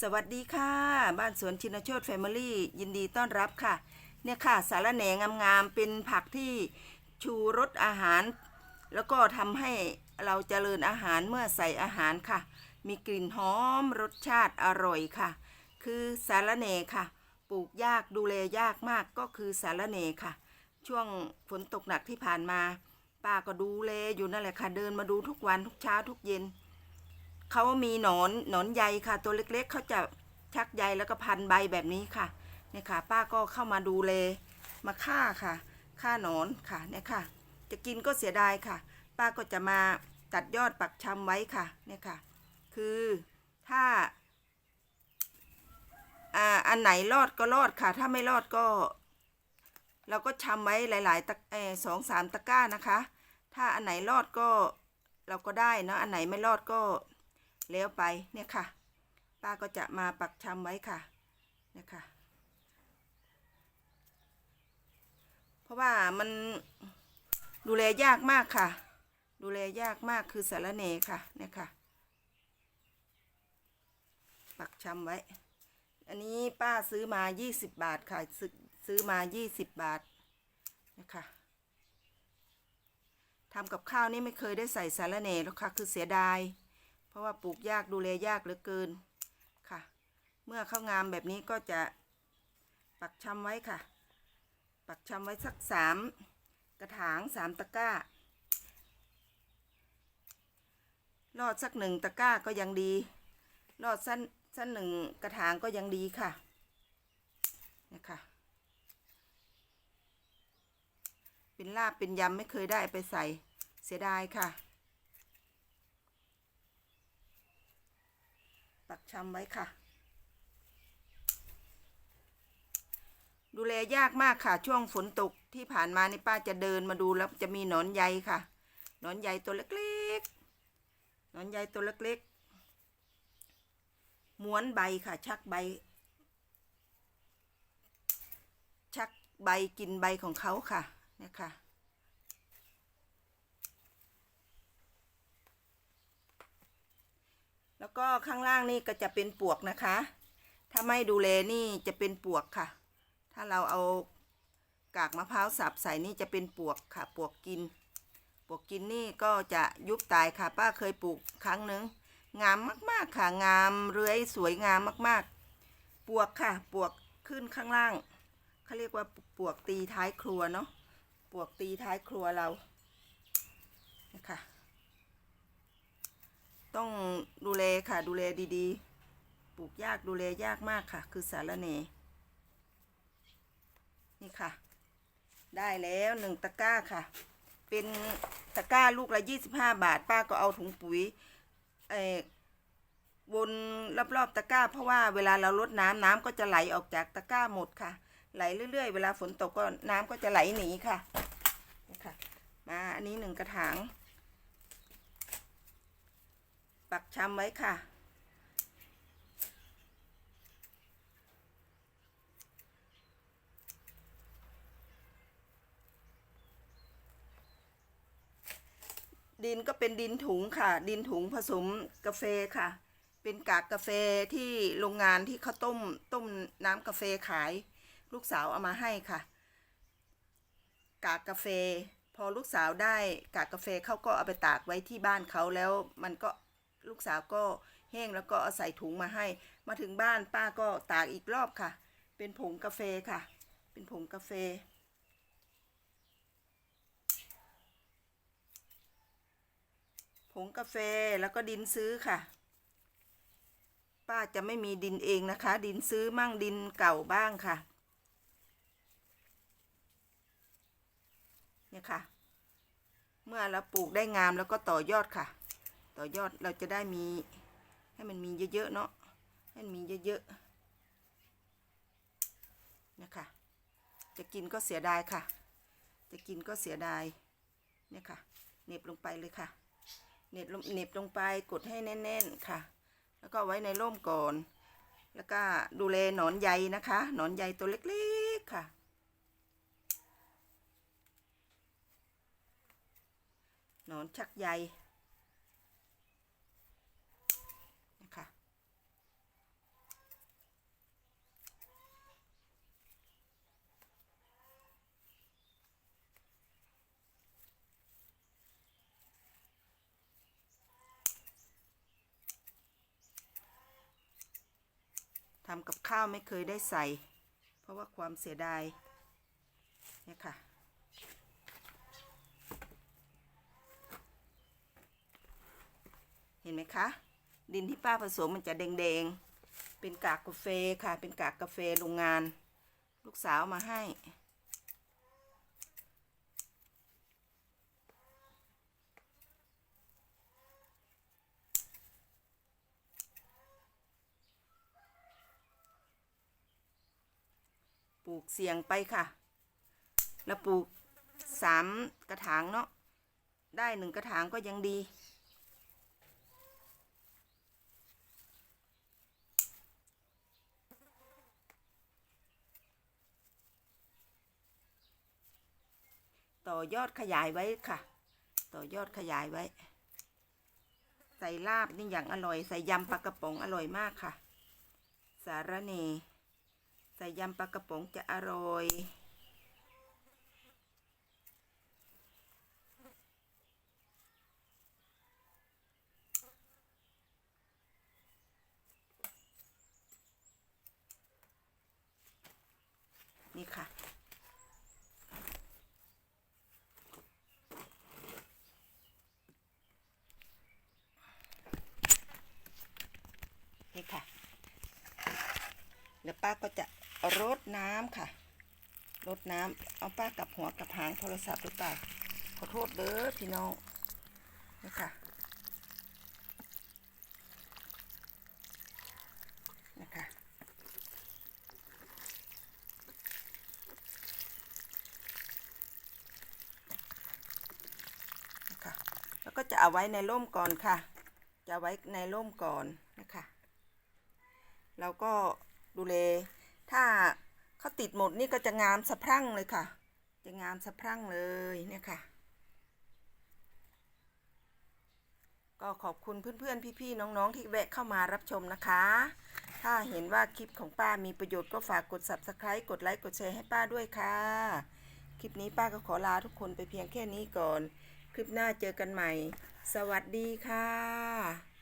สวัสดีค่ะ บ้านสวนชินโชตแฟมิลี่ยินดีต้อนรับค่ะ เนี่ยค่ะ สารแหน่งามๆ เป็นผักที่ชูรสอาหาร แล้วก็ทำให้เราเจริญอาหารเมื่อใส่อาหารค่ะ มีกลิ่นหอมรสชาติอร่อยค่ะ คือสารแหน่ค่ะ ปลูกยากดูแลยากมากก็คือสารแหน่ค่ะ ช่วงฝนตกหนักที่ผ่านมาป้าก็ดูแลอยู่นั่นแหละค่ะ เดินมาดูทุกวันทุกเช้าทุกเย็น เขามีหนอนหนอนใยค่ะ ตัวเล็กๆเขาจะชักใยแล้วก็พันใบแบบนี้ค่ะเนี่ยค่ะ ป้าก็เข้ามาดูแลมาฆ่าค่ะฆ่าหนอนค่ะเนี่ยค่ะ จะกินก็เสียดายค่ะ ป้าก็จะมาตัดยอดปักชำไว้ค่ะเนี่ยค่ะ คือถ้าอ่าอันไหนรอดก็รอดค่ะ ถ้าไม่รอดก็ เราก็ชำไว้หลาย ๆตะเอสองสามตะกร้านะคะ ถ้าอันไหนรอดก็เราก็ได้เนอะอันไหนไม่รอดก็ แล้วไปเนี่ยค่ะ ป้าก็จะมาปักชำไว้ค่ะเนี่ยค่ะ เพราะว่ามันดูแลยากมากค่ะ ดูแลยากมากคือสารเนค่ะเนี่ยค่ะ ปักชำไว้ อันนี้ป้าซื้อมา 20 บาทค่ะ ซื้อซื้อมา 20 บาทนะคะทำกับข้าวนี่ไม่เคยได้ใส่สารเนหรอกค่ะ คือเสียดาย เพราะว่าปลูกยากดูแลยากเหลือเกินค่ะ เมื่อเข้างามแบบนี้ก็จะปักชำไว้ค่ะ ปักชำไว้สักสามกระถางสามตะกร้า รอดสักหนึ่งตะกร้าก็ยังดี รอดสั้นสั้นหนึ่งกระถางก็ยังดีค่ะนี่ยค่ะเป็นลาบเป็นยำไม่เคยได้ไปใส่เสียดายค่ะ ปัก ชำไว้ค่ะ ดูแลยากมากค่ะ ช่วงฝนตกที่ผ่านมาในป้าจะเดินมาดูแล้วจะมีหนอนใยค่ะ หนอนใยตัวเล็กๆ หนอนใยตัวเล็กๆ ม้วนใบค่ะ ชักใบ ชักใบกินใบของเขาค่ะเนี่ยค่ะ แล้วก็ข้างล่างนี่ก็จะเป็นปวกนะคะ ถ้าไม่ดูแลนี่จะเป็นปวกค่ะ ถ้าเราเอากากมะพร้าวสับใส่นี่จะเป็นปวกค่ะ ปวกกิน ปวกกินนี่ก็จะยุบตายค่ะ ป้าเคยปลูกครั้งหนึ่งงามมากๆค่ะ งามเรื้อยสวยงามมากๆ ปวกค่ะ ปวกขึ้นข้างล่างเขาเรียกว่าปวกตีท้ายครัวเนาะ ปวกตีท้ายครัวเรา นะคะ ต้องดูแลค่ะ ดูแลดีๆ ปลูกยากดูแลยากมากค่ะ คือสารเนนี่ค่ะ ได้แล้วหนึ่งตะกร้าค่ะ เป็นตะกร้าลูกละยี่สิบห้าบาท ป้าก็เอาถุงปุ๋ยเออวนรอบๆตะกร้า เพราะว่าเวลาเราลดน้ำน้ำก็จะไหลออกจากตะกร้าหมดค่ะ ไหลเรื่อยๆ เวลาฝนตกก็น้ำก็จะไหลหนีค่ะนี่ค่ะ มาอันนี้หนึ่งกระถาง ปักชำไว้ค่ะ ดินก็เป็นดินถุงค่ะ ดินถุงผสมกาแฟค่ะ เป็นกากกาแฟที่โรงงานที่เขาต้มต้มน้ำกาแฟขาย ลูกสาวเอามาให้ค่ะ กากกาแฟพอลูกสาวได้กากกาแฟเขาก็เอาไปตากไว้ที่บ้านเขาแล้วมันก็ ลูกสาวก็แห้งแล้วก็เอาใส่ถุงมาให้ มาถึงบ้านป้าก็ตากอีกรอบค่ะ เป็นผงกาแฟค่ะ เป็นผงกาแฟ ผงกาแฟแล้วก็ดินซื้อค่ะ ป้าจะไม่มีดินเองนะคะ ดินซื้อมั่งดินเก่าบ้างค่ะเนี่ยค่ะ เมื่อเราปลูกได้งามแล้วก็ต่อยอดค่ะ ต่อยอดเราจะได้มีให้มันมีเยอะๆเนาะให้มันมีเยอะๆนี่ยค่ะจะกินก็เสียดายค่ะ จะกินก็เสียดายเนี่ยค่ะเน็บลงไปเลยค่ะเน็บลงเน็บลงไปกดให้แน่น ๆค่ะ แล้วก็ไว้ในร่มก่อน แล้วก็ดูแลหนอนใยนะคะหนอนใยตัวเล็กๆค่ะหนอนชักใย ทำกับข้าวไม่เคยได้ใส่ เพราะว่าความเสียดายเนี่ยค่ะ เห็นไหมคะ ดินที่ป้าผสมมันจะแดงๆ เป็นกากกาแฟค่ะ เป็นกากกาแฟโรงงาน ลูกสาวมาให้ ลูกเสียงไปค่ะแล้วปลูกสามกระถางเนาะได้หนึ่งกระถางก็ยังดี ต่อยอดขยายไว้ค่ะ ต่อยอดขยายไว้ ใส่ลาบนี่อย่างอร่อย ใส่ยำปลากระป๋องอร่อยมากค่ะ สารเน ใส่ยำปลากระป๋องจะอร่อย นี่ค่ะนี่ค่ะแล้วป้าก็จะ รดน้ำค่ะ รดน้ำเอาป้ากับหัวกับหางโทรศัพท์หรือเปล่าขอโทษเด้อพี่น้องนี่ค่ะนะคะนะคะแล้วก็จะเอาไว้ในร่มก่อนค่ะ จะไว้ในร่มก่อนนะคะเราก็ดูแล ติดหมดนี่ก็จะงามสะพรั่งเลยค่ะ จะงามสะพรั่งเลยเนี่ยค่ะ ก็ขอบคุณเพื่อนๆ พี่ๆ น้องๆ ที่แวะเข้ามารับชมนะคะ ถ้าเห็นว่าคลิปของป้ามีประโยชน์ก็ฝากกด subscribe กดไลค์กดแชร์ให้ป้าด้วยค่ะ คลิปนี้ป้าก็ขอลาทุกคนไปเพียงแค่นี้ก่อน คลิปหน้าเจอกันใหม่ สวัสดีค่ะ